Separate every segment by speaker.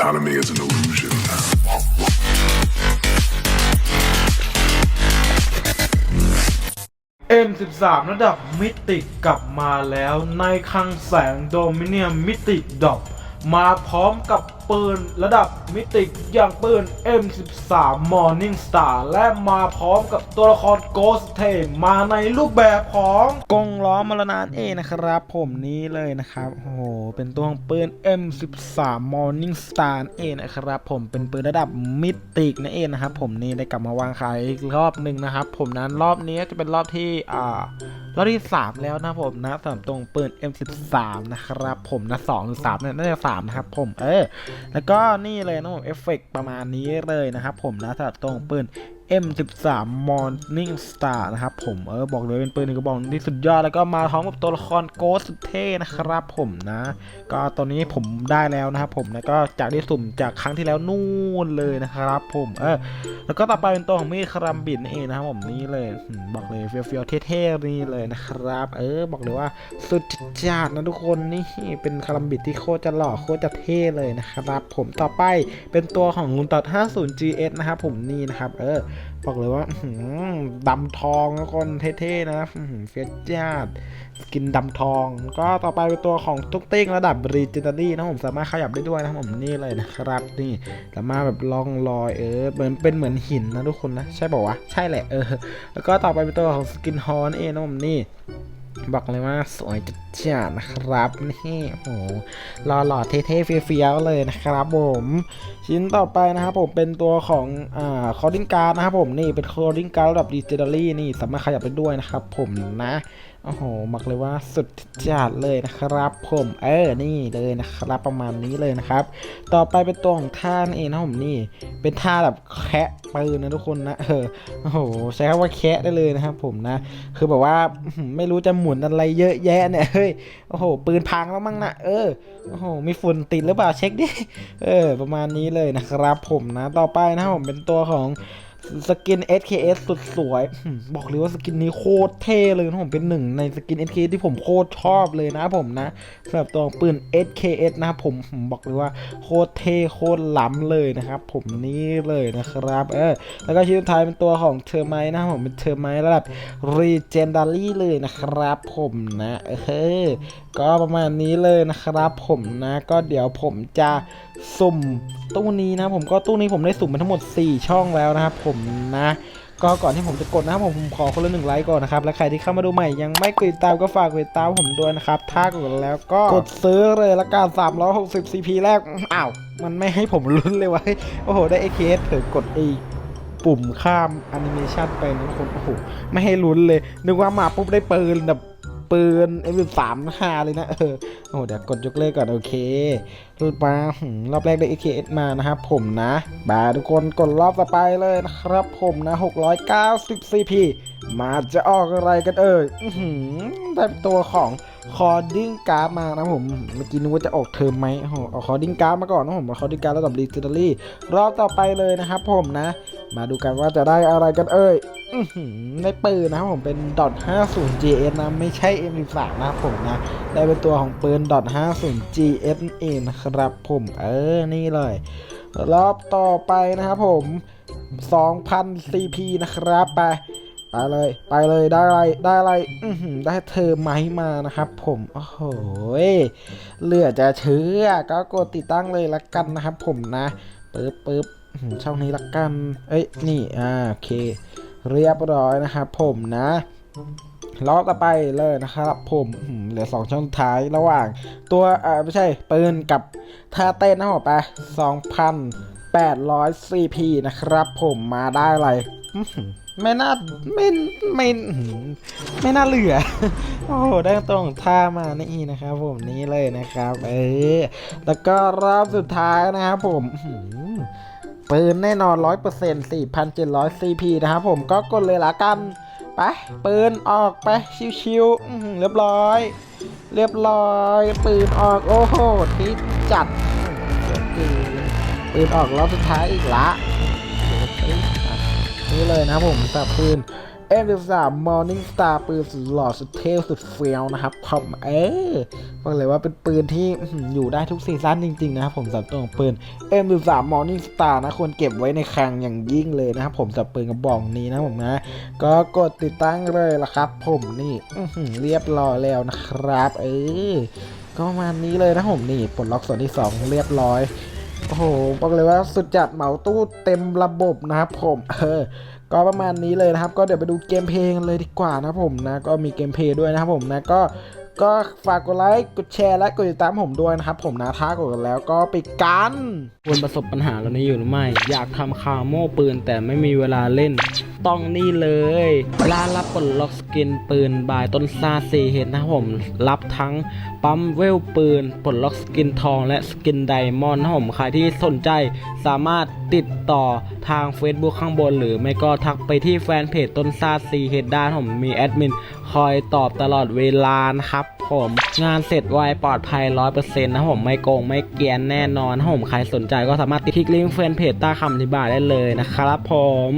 Speaker 1: Autonomy is an illusion.
Speaker 2: M13 ระดับมิติกลับมาแล้วในคลังแสงโดมิเนียมมิติดอบมาพร้อมกับ ปืนระดับมิติอย่างปืน M13 Morning Star และมาพร้อมกับตัวละคร Ghost t a มาในรูปแบบของกงล้อมรณานเองนะครับ ผมนี้เลยนะครับโอ้โหเป็นตัวของปืน M13 Morning Star เองนะครับ ผมเป็นปืนระดับมิตินั่นเองนะครับ ผมนี่ได้กลับมาวางขายอีกรอบหนึ่งนะครับ ผมนั้นรอบนี้จะเป็นรอบที่อ่ารอบที่ 3 แล้วนะผมนะสำหรับตรงปืน M13 นะครับ ผมนะ2หรือ3เนี่ยน่าจะ3นะครับ ผมเออแล้วก็นี่เลยนะผมเอฟเฟกประมาณนี้เลยนะครับผมนะสำหรับตรงปืน M13 Morning Star นะครับผมเออบอกเลยเป็นปืนหนึ่งกระบอกที่สุดยอดแล้วก็มาพร้อมกับตัวละครโกสุดเท่นะครับผมนะ ก็ตอนนี้ผมได้แล้วนะครับผมแล้วก็จากที่สุ่มจากครั้งที่แล้วนู่นเลยนะครับผมเออแล้วก็ต่อไปเป็นตัวของมีดคารัมบินเองนะครับผมนี่เลยบอกเลยเฟี้ยวๆเท่ๆนี่เลยนะครับ เออบอกเลยว่าสุดจัดนะทุกคนนี่เป็นคารัมบิดที่โคตรจะหล่อโคตรจะเท่เลยนะครับผมต่อไปเป็นตัวของลุนตัด 50GS นะครับผมนี่นะครับเออบอกเลยว่าดำทองทุกคนเท่ๆนะเฟียสจ้าดสกินดำทอง ก็ต่อไปเป็นตัวของตุ๊กติ้งระดับรีจินารี่นะผมสามารถขยับได้ด้วยนะผมนี่เลยนะครับนี่สามารถแบบล่องลอยเออเหมือนเป็นเหมือนหินนะทุกคนนะ ใช่ป่าวะใช่แหละเออแล้วก็ต่อไปเป็นตัวของสกินฮอนเองนะผมนี่ บอกเลยว่าสวยจัดจ้านะครับนี่ โอ้โหหล่อหล่อเท่ๆเฟี้ยวๆเลยนะครับผม ชิ้นต่อไปนะครับผมเป็นตัวของอ่าคอร์ดิ้งการ์ดนะครับผมนี่เป็นคอร์ดิ้งการ์ดระดับดิจิทัลลี่นี่สามารถขยับได้ด้วยนะครับผมนะ โอ้โหบอกเลยว่าสุดจัดเลยนะครับผมเออนี่เลยนะครับ ประมาณนี้เลยนะครับ ต่อไปเป็นตัวของท่านเองนะผมนี่ เป็นท่าแบบแคะปืนนะทุกคนนะเออโอ้โหใช้คำว่าแคะได้เลยนะครับผมนะ คือแบบว่าไม่รู้จะหมุนอะไรเยอะแยะเนี่ยเฮ้ยโอ้โห ปืนพังแล้วมั้งนะเออโอ้โหมีฝุ่นติดหรือเปล่าเช็คดิเออ ประมาณนี้เลยนะครับ ผมนะ ต่อไปนะครับผมเป็นตัวของ สกิน SKS สุดสวย บอกเลยว่าสกินนี้โคตรเท่เลยนะผมเป็นหนึ่งในสกิน SKS ที่ผมโคตรชอบเลยนะผมนะสำหรับตัวปืน SKS นะครับผมผมบอกเลยว่าโคตรเท่โคตรล้ำเลยนะครับ ผมนี่เลยนะครับ เออแล้วก็ชิ้นสุดท้ายเป็นตัวของเทอร์ไมนะผมเป็นเทอร์ไมระดับ Legendary เลยนะครับผมนะเออก็ประมาณนี้เลยนะครับผมนะก็เดี๋ยวผมจะสุ่มตู้นี้นะ ผมก็ตู้นี้ผมได้สุ่มมาทั้งหมด 4 ช่องแล้วนะครับผมนะก็ก่อนที่ผมจะกดนะครับผมผมขอคนละหนึ่งไลค์ก่อนนะครับและใครที่เข้ามาดูใหม่ยังไม่กดติดตามก็ฝากกดติดตามผมด้วยนะครับ ถ้ากดแล้วก็กดซื้อเลยละกัน360 CP แรกอ้าวมันไม่ให้ผมลุ้นเลยวะโอ้โหได้ AKS เผลอกดอีปุ่มข้ามแอนิเมชันไปนะคนโอ้โหไม่ให้ลุ้นเลย นึกว่ามาปุ๊บได้ปืนแบบ ปืน M3 หาเลยนะเออโอ้โหเดี๋ยวกดยกเลิกก่อน โอเคมาหืมรอบแรกได้ AKS มานะครับผมนะบาทุกคนกดรอบต่อไปเลยนะครับผมนะ 690 CP มาจะออกอะไรกันเอ่ยอื้อหือได้ตัวของ คอร์ดิ้งการ์ดมานะผมเมื่อกี้นึกว่าจะออกเทอมไหมโอ้โหเอาคอร์ดิ้งการ์ดมาก่อนนะผมคอร์ดิ้งการ์ดระดับดิจิทัลลี่รอบต่อไปเลยนะครับผมนะ มาดูกันว่าจะได้อะไรกันเอ่ยอื้อหือได้ปืนนะครับผมเป็น .50 GS นะ ไม่ใช่ M13 นะครับผมนะ ได้เป็นตัวของปืน .50 GS เองนะครับผมเออนี่เลย รอบต่อไปนะครับผม 2,000 CP นะครับไป ไปเลย ไปเลยได้อะไรได้อะไรอืได้เธอไม้มานะครับ ผมโอ้โหเหลือจะเชื่อก็กดติดตั้งเลยละกันนะครับ ผมนะปึ๊บปึ๊บหือช่องนี้ละกัน เอ้ยนี่อ่าโอเค เรียบร้อยนะครับผมนะรอบต่อไปเลยนะครับ ผมเหลือสองช่องท้ายระหว่าง ตัวอ่าไม่ใช่ปืนกับท่าเต้นนะครับผมไป2,800 CP นะครับ ผมมาได้อะไร ไม่น่าไม่ไม่ไม่น่าเหลือ โอ้โหได้ตรงท่ามานี่นะครับ ผมนี่เลยนะครับ เออแล้วก็รอบสุดท้ายนะครับผมปืนแน่นอื้อหือปืนแน่พันอน100% 4,700 CP นะครับผมก็กดเลยละกันไปปืนออกไปชิวๆเรียบร้อย เรียบร้อย ปืนออกโอ้โหที่จัดปืนออกรอบสุดท้ายอีกละ นี่เลยนะครับผมสับปืน M13 Morning Star ปืนสุดหล่อสุดเท่สุดเฟี้ยวนะครับผมเออบอกเลยว่าเป็นปืนที่อยู่ได้ทุกซีซั่นจริง ๆ นะครับผมสำหรับตัวของปืน M13 Morning Star นะควรเก็บไว้ในคลังอย่างยิ่งเลยนะครับผมสำหรับปืนกระบอกนี้นะผมนะ ก็กดติดตั้งเลยละครับ ผมนี่เรียบร้อยแล้วนะครับ เออก็ประมาณนี้เลยนะผมนี่ปลดล็อกส่วนที่ 2 เรียบร้อย โอ้โหบอกเลยว่าสุดจัดเหมาตู้เต็มระบบนะครับผมเออก็ประมาณนี้เลยนะครับ ก็เดี๋ยวไปดูเกมเพลงเลยดีกว่านะผมนะก็มีเกมเพลย์ด้วยนะครับผมนะก็ก็ฝากกดไลค์กดแชร์และกดติดตามผมด้วยนะครับ ผมนะถ้ากดกันแล้วก็ไปกันควรประสบปัญหาแล้วนี้อยู่หรือไม่ อยากทำคาโม่ปืนแต่ไม่มีเวลาเล่น ต้องนี่เลยร้านรับปลดล็อกสกินปืนบายต้นซาซีเห็นนะผม รับทั้งปั๊มเวลปืนปลดล็อกสกินทอง และสกินไดมอนด์นะผมใครที่สนใจสามารถติดต่อทาง Facebook ข้างบน หรือไม่ก็ทักไปที่แฟนเพจต้นซาซีเฮดด้านผมมีแอดมินคอยตอบตลอดเวลานะครับผมงานเสร็จไวปลอดภัย 100%นะครับผมไม่โกงไม่เกียนแน่นอนผมใครสนใจก็สามารถติดคลิกลิงก์แฟนเพจใต้คำอธิบายได้เลยนะครับผม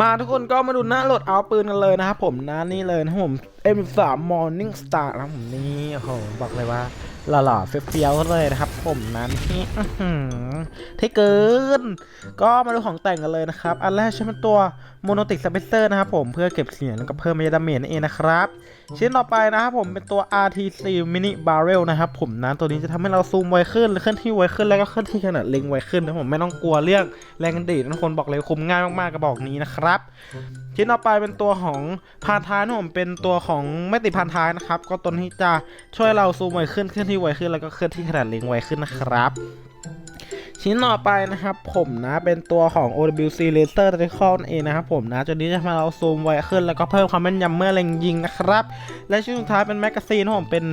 Speaker 2: มาทุกคนก็มาดูหน้าโหลดเอาปืนกันเลยนะครับผมนะนี่เลยนะครับผม M3 Morning Star นะผมนี่โอ้โหบอกเลยว่าหล่อๆเฟี้ยวๆเลยนะครับ ผมนั้นนี่อื้อหือเท่เกิน ก็มาดูของแต่งกันเลยนะครับ อันแรกใช้เป็นตัว Monotic Spacer นะครับผมเพื่อเก็บเสียงแล้วก็เพิ่มเมดาเมจนั่นเองนะครับชิ้นต่อไปนะครับผมเป็นตัว RTC Mini Barrel นะครับผมนะตัวนี้จะทำให้เราซูมไวขึ้นเคลื่อนที่ไวขึ้นแล้วก็เคลื่อนที่ขนาดเล็งไวขึ้นนะผมไม่ต้องกลัวเรื่องแรงดีดนะทุกคนบอกเลยคุมง่ายมากๆกระบอกนี้นะครับชิ้นต่อไปเป็นตัวของพานท้ายนะผมเป็นตัวของไม่ติดพานท้ายนะครับ ก็ตัวนี้จะช่วยเราซูมไวขึ้นเคลื่อนที่ไวขึ้นแล้วก็เคลื่อนที่ขนาดเล็งไวขึ้นนะครับ ชิ้นต่อไปนะครับผมนะเป็นตัวของ OWC Laser Tactical นั่นเองนะครับผมนะตัวนี้จะทำให้เราซูมไวขึ้นแล้วก็เพิ่มความแม่นยำเมื่อเล็งยิงนะครับ และชิ้นสุดท้ายเป็นแมกกาซีนนะครับผมเป็น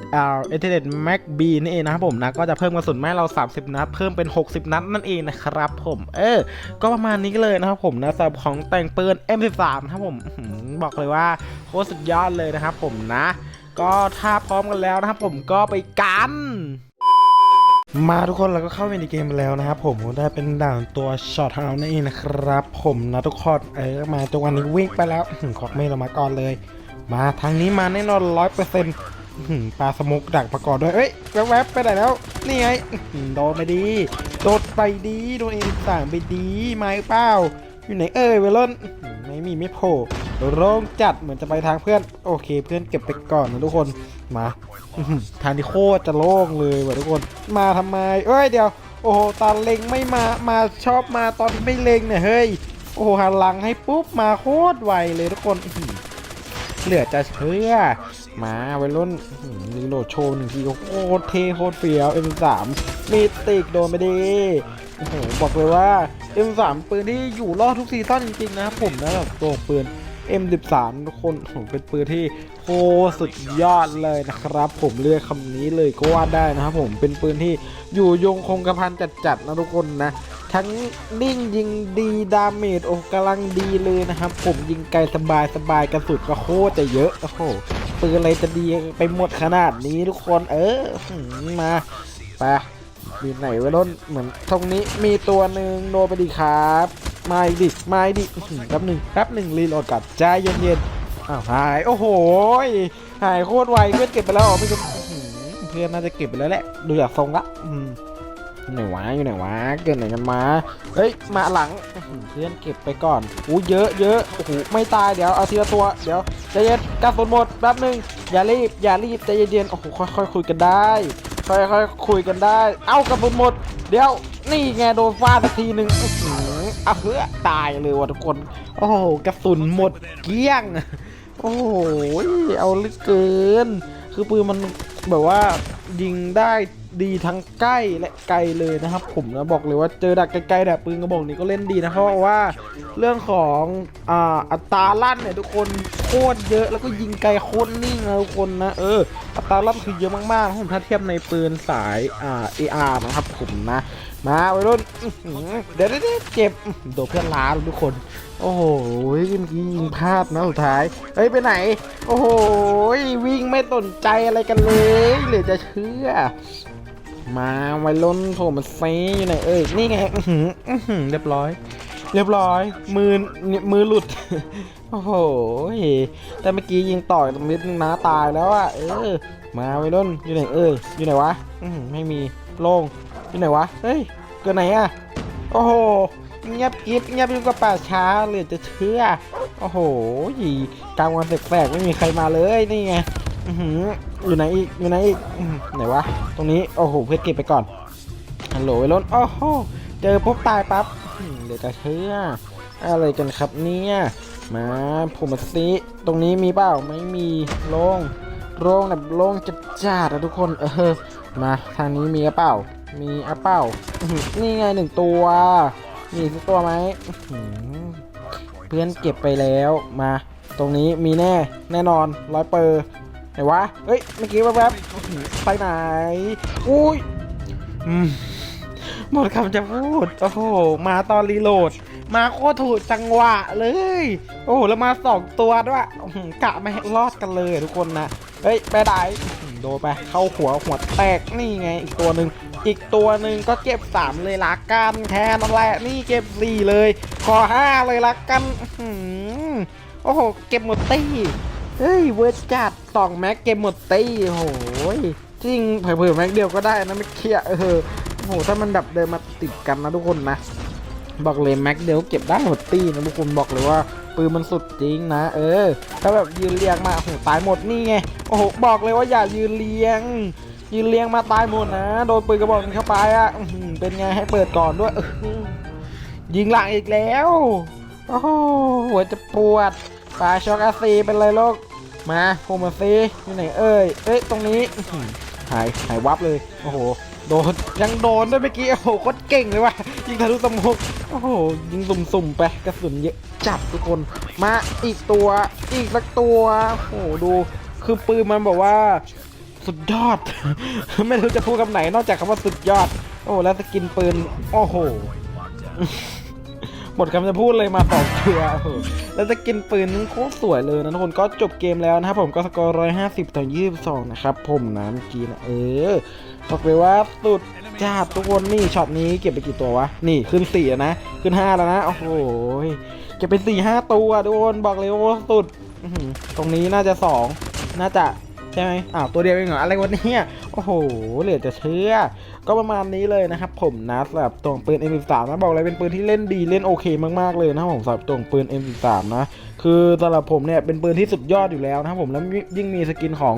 Speaker 2: SR e t d Mac B นี่เองนะครับผมนะก็จะเพิ่มกระสุนให้เรา 30 นัดเพิ่มเป็น 60 นัดนั่นเองนะครับผมเออ ก็ประมาณนี้เลยนะครับผมนะสำหรับของแต่งปืน M13 นะครับผมบอกเลยว่าโคตรสุดยอดเลยนะครับผมนะ ก็ถ้าพร้อมกันแล้วนะครับผมก็ไปกัน มาทุกคนเราก็เข้าไปในเกมแล้วนะครับผมได้เป็นด่านตัวช็อตเฮานั่นเองนะครับ ผมนะทุกคนเออมาจังหวะนี้วิ่งไปแล้วขอกเมฆเรามาก่อนเลย มาทางนี้มาแน่นอนร้อยเปอร์เซ็นต์ปลาสมุกดักประกอบด้วยเอ้ยแวบๆไปไหนแล้ว นี่ไงอื้อหือโดนไปดี โดนไปดี โดนเองต่างไปดีไม่เปล่า อยู่ไหนเอ่ยเวลอนไม่มีไม่โผล่โล่งจัดเหมือนจะไปทางเพื่อน โอเค เพื่อนเก็บไปก่อนนะทุกคนมาทางที่โคตรจะโล่งเลยว่ะทุกคน มาทำไมเอ้ยเดี๋ยวโอ้โหตอนเล็งไม่มามาชอบมาตอนที่ไม่เล็งเนี่ยเฮ้ยโอ้โหหันหลังให้ปุ๊บมาโคตรไวเลยทุกคนเหลือจะเชื่อมาวัยรุ่นรีโหลดโชว์หนึ่งทีโคตรเทโคตรเฟี้ยว M3 มีติกโดนไปดี โอ้โหบอกเลยว่า M3 ปืนที่อยู่รอดทุกซีซั่นจริงๆนะครับผมนะแบบตัวปืน M13 ทุกคนโอ้โหเป็นปืนที่โคตรสุดยอดเลยนะครับ ผมเลือกคำนี้เลยก็ว่าได้นะครับผมเป็นปืนที่อยู่ยงคงกระพันจัดๆนะทุกคนนะ ทั้งนิ่งยิงดีดาเมจโอ้กำลังดีเลยนะครับ ผมยิงไกลสบายสบายกระสุนก็โคตรจะเยอะโอ้โหปืนอะไรจะดีไปหมดขนาดนี้ทุกคนเออมาไป มีไหนวะล้นเหมือนตรงนี้มีตัวหนึ่งโดนไปดีครับมาดิมาดิแป๊บหนึ่งแป๊บหนึ่งรีโหลดกับใจเย็นๆอ้าวหายโอ้โหหายโคตรไวเพื่อนเก็บไปแล้วเหรอไม่ใช่อื้อหือเพื่อนน่าจะเก็บไปแล้วแหละดูจากทรงละอืมอยู่ไหนวะอยู่ไหนวะเกิดไหนกันมาเฮ้ยมาหลังเพื่อนเก็บไปก่อนอู้เยอะเยอะโอ้โหไม่ตายเดี๋ยวเอาทีละตัวเดี๋ยวใจเย็นกระสุนหมดแป๊บหนึ่งอย่ารีบอย่ารีบใจเย็นๆโอ้โหค่อยๆคุยกันได้ ค่อยๆคุยกันได้ เอ้ากระสุนหมด เดี๋ยวนี่ไงโดนฟาดสักทีหนึ่งอืออะเฮ้อตายเลยว่ะทุกคน โอ้โหกระสุนหมดเกลี้ยง โอ้โหเอาลึกเกิน คือปืนมันแบบว่ายิงได้ ดีทั้งใกล้และไกลเลยนะครับ ผมนะบอกเลยว่าเจอดักไกลๆแบบปืนกระบอกนี้ก็เล่นดีนะเพราะว่าเรื่องของอ่าอัตราลั่นเนี่ยทุกคนโคตรเยอะแล้วก็ยิงไกลโคตรนิ่งนะทุกคนนะเอออัตราลั่นคือเยอะมากๆนะผมถ้าเทียบในปืนสายอ่า AR นะครับผมนะมาวัยรุ่นเดี๋ยวเดี๋ยวเจ็บโดนเพื่อนล้าทุกคน โอ้โหเมื่อกี้ยิงพลาดนะสุดท้ายเฮ้ยไปไหน โอ้โหวิ่งไม่สนใจอะไรกันเลยเหลือจะเชื่อ มาไวัยรุ่นโผล่มาเซอยู่ไหนเอ้ยนี่ไงเรียบร้อย เรียบร้อย มือมือหลุด โอ้โหแต่เมื่อกี้ยิงต่อยตรงนิดนึงนะตายแล้วอะเออ มาไว้รุ่นอยู่ไหนเอ้ยอยู่ไหนวะไม่มีโล่งอยู่ไหนวะเฮ้ยเกิดไหนอะโอ้โหเงียบกริบเงียบยิ่งกว่าป่าช้าเหลยจะเชื่อโอ้โหกลางวันแสกๆไม่มีใครมาเลยนี่ไง อยู่ไหนอีกอยู่ไหนอีกไหนวะตรงนี้โอ้โหเพชรเก็บไปก่อนฮัลโหลไอ้รถโอ้โหเจอปุ๊บตายปั๊บอื้อหือเหลือจะเชื่ออะไรกันครับเนี่ยมาผมมาซิตรงนี้มีเปล่าไม่มีโล่งโล่งแบบโล่งจัดจ้าดอะทุกคนเออมาทางนี้มีอะเปล่ามีอะเปล่านี่ไงหนึ่งตัวมีสักตัวไหมเพื่อนเก็บไปแล้วมา ตรงนี้มีแน่แน่นอนร้อยเปอร์ ไหนวะ เฮ้ย เมื่อกี้แวบๆไปไหน อุ้ยหมดคำจะพูด โอ้โห มาตอนรีโหลด มาโคตรถูกจังหวะเลย โอ้โห แล้วมาสองตัวด้วยกะไม่ให้รอดกันเลยทุกคนนะ เฮ้ย ไปไหนโดนไป เข้าหัวหัวแตก นี่ไง อีกตัวหนึ่งอีกตัวหนึ่งก็เก็บสามเลยละกันแค่นั้นแหละนี่เก็บสี่เลย ขอห้าเลยละกันโอ้โห เก็บหมดตี้เฮ้ย เวิร์จัด สองแม็กเก็บหมดตีโอ้โหจริงเผื่อแม็กเดียวก็ได้นะไม่เครียดเออโอ้โหถ้ามันแบบเดินมาติดกันนะทุกคนนะ บอกเลยแม็กเดียวเก็บได้หมดตีนะทุกคนบอกเลยว่าปืนมันสุดจริงนะ เออ ถ้าแบบยืนเรียงมาโอ้โหตายหมดนี่ไงโอ้โหบอกเลยว่าอย่ายืนเรียง ยืนเรียงมาตายหมดนะโดนปืนกระบอกเข้าไปอะเป็นไงให้เปิดก่อนด้วยยิงหลังอีกแล้วโอ้โหหัวจะปวดปาช็อกอาซีเป็นเลยโลก มาโคมาซีอยู่ไหนเอ้ยเอ้ยตรงนี้หายหายวับเลยโอ้โหโดนยังโดนด้วยเมื่อกี้โอ้โหโคตรเก่งเลยว่ะยิงทะลุสมองโอ้โหยิงสุ่มๆไปกระสุนเยอะจัดทุกคนมาอีกตัวอีกสักตัวโอ้โหดูคือปืนมันบอกว่าสุดยอด ไม่รู้จะพูดคำไหนนอกจากคำว่าสุดยอด โอ้แล้วสกินปืน โอ้โห หมดคำจะพูดเลยมาสองตัวโอ้โหแล้วสกินปืนนั้นโคตรสวยเลยนะทุกคนก็จบเกมแล้วนะครับผมก็สกอร์ร้อยห้าสิบต่อยี่สิบสองนะครับผมนะเมื่อกี้นะเออบอกเลยว่าสุดจ้าดทุกคนนี่ช็อตนี้เก็บไปกี่ตัววะ นี่ขึ้นสี่แล้วนะขึ้นห้าแล้วนะโอ้โหเก็บไปสี่ห้าตัวทุกคนบอกเลยว่าสุดตรงนี้น่าจะสองน่าจะใช่ไหมอ้าวตัวเดียวเองเหรออะไรวะเนี่ยโอ้โหเหลือจะเชื่อ ก็ประมาณนี้เลยนะครับผมนะสำหรับตัวปืน M13 นะบอกเลยเป็นปืนที่เล่นดีเล่นโอเคมากๆเลยนะครับผมสำหรับตัวปืน M13 นะคือสำหรับผมเนี่ยเป็นปืนที่สุดยอดอยู่แล้วนะครับผมแล้วยิ่งมีสกินของ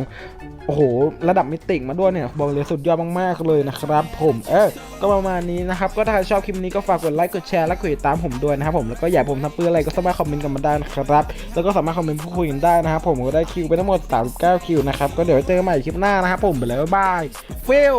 Speaker 2: โอ้โหระดับมิติมาด้วยเนี่ยบอกเลยสุดยอดมากๆเลยนะครับผมเออก็ประมาณนี้นะครับก็ถ้าใครชอบคลิปนี้ก็ฝากกดไลค์กดแชร์และกดติดตามผมด้วยนะครับผมแล้วก็อยากผมทำปืนอะไรก็สามารถคอมเมนต์กันมาได้นะครับแล้วก็สามารถคอมเมนต์พูดคุยกันได้นะครับผมก็ได้คิวไปทั้งหมด39คิวนะครับก็เดี๋ยวไว้เจอกันใหม่คลิปหน้านะครับผมไปแล้วบ๊ายบายฟิล